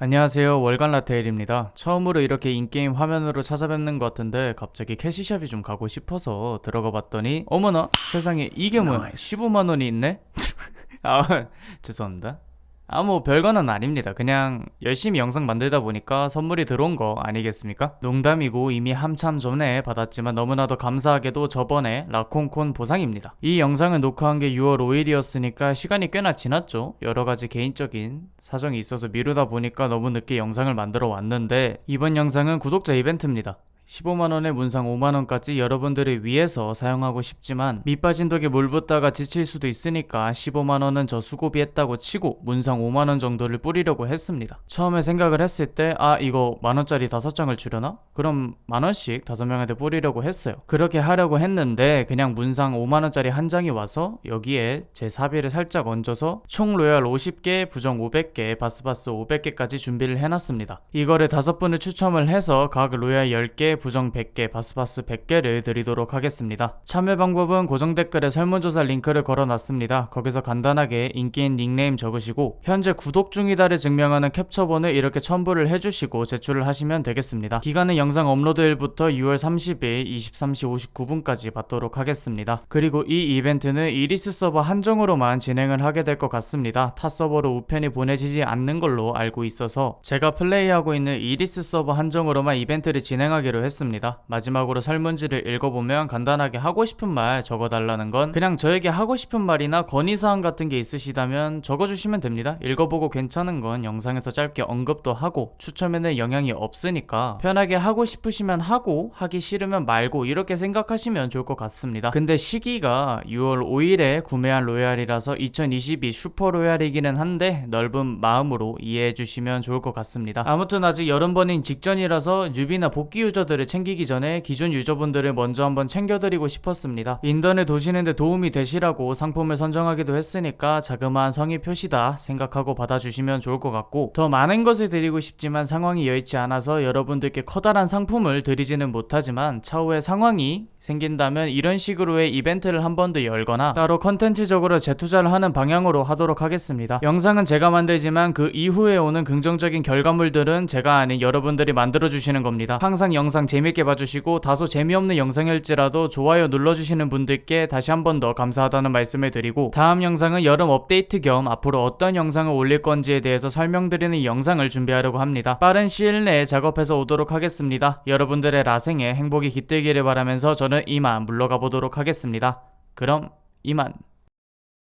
안녕하세요. 월간 라테일입니다. 처음으로 이렇게 인게임 화면으로 찾아뵙는 것 같은데 갑자기 캐시샵이 좀 가고 싶어서 들어가 봤더니 어머나 세상에 이게 뭐야? 15만원이 있네? 아 죄송합니다 아 뭐 별거는 아닙니다. 그냥 열심히 영상 만들다 보니까 선물이 들어온 거 아니겠습니까? 농담이고 이미 한참 전에 받았지만 너무나도 감사하게도 저번에 라콘콘 보상입니다. 이 영상을 녹화한 게 6월 5일이었으니까 시간이 꽤나 지났죠. 여러가지 개인적인 사정이 있어서 미루다 보니까 너무 늦게 영상을 만들어 왔는데 이번 영상은 구독자 이벤트입니다 15만원에 문상 5만원까지 여러분들을 위해서 사용하고 싶지만 밑빠진 덕에 물 붓다가 지칠 수도 있으니까 15만원은 저 수고비 했다고 치고 문상 5만원 정도를 뿌리려고 했습니다. 처음에 생각을 했을 때 아 이거 만원짜리 5장을 주려나? 그럼 만원씩 5명한테 뿌리려고 했어요. 그렇게 하려고 했는데 그냥 문상 5만원짜리 한 장이 와서 여기에 제 사비를 살짝 얹어서 총 로얄 50개, 부정 500개, 바스바스 500개까지 준비를 해놨습니다. 이거를 다섯 분을 추첨을 해서 각 로얄 10개, 부정 100개, 바스바스 100개를 드리도록 하겠습니다. 참여 방법은 고정 댓글에 설문조사 링크를 걸어놨습니다. 거기서 간단하게 인기인 닉네임 적으시고 현재 구독 중이다를 증명하는 캡처본을 이렇게 첨부를 해주시고 제출을 하시면 되겠습니다. 기간은 영상 업로드일부터 6월 30일 23시 59분까지 받도록 하겠습니다. 그리고 이 이벤트는 이리스 서버 한정으로만 진행을 하게 될 것 같습니다. 타 서버로 우편이 보내지지 않는 걸로 알고 있어서 제가 플레이하고 있는 이리스 서버 한정으로만 이벤트를 진행하기로 했습니다. 마지막으로 설문지를 읽어보면 간단하게 하고 싶은 말 적어달라는 건 그냥 저에게 하고 싶은 말이나 건의사항 같은 게 있으시다면 적어주시면 됩니다. 읽어보고 괜찮은 건 영상에서 짧게 언급도 하고 추첨에는 영향이 없으니까 편하게 하고 싶으시면 하고 하기 싫으면 말고 이렇게 생각하시면 좋을 것 같습니다. 근데 시기가 6월 5일에 구매한 로얄이라서 2022 슈퍼 로얄이기는 한데 넓은 마음으로 이해해 주시면 좋을 것 같습니다. 아무튼 아직 여름버닝 직전이라서 뉴비나 복귀 유저들 을 챙기기 전에 기존 유저분들을 먼저 한번 챙겨드리고 싶었습니다. 인턴을 도시는데 도움이 되시라고 상품을 선정하기도 했으니까 자그마한 성의 표시다 생각하고 받아주시면 좋을 것 같고 더 많은 것을 드리고 싶지만 상황이 여의치 않아서 여러분들께 커다란 상품을 드리지는 못하지만 차후에 상황이 생긴다면 이런 식으로의 이벤트를 한 번 더 열거나 따로 컨텐츠적으로 재투자를 하는 방향으로 하도록 하겠습니다. 영상은 제가 만들지만 그 이후에 오는 긍정적인 결과물들은 제가 아닌 여러분들이 만들어주시는 겁니다. 항상 영상 재밌게 봐주시고 다소 재미없는 영상일지라도 좋아요 눌러주시는 분들께 다시 한 번 더 감사하다는 말씀을 드리고 다음 영상은 여름 업데이트 겸 앞으로 어떤 영상을 올릴 건지에 대해서 설명드리는 영상을 준비하려고 합니다. 빠른 시일 내에 작업해서 오도록 하겠습니다. 여러분들의 라생에 행복이 깃들기를 바라면서 저는 이만 물러가 보도록 하겠습니다. 그럼 이만.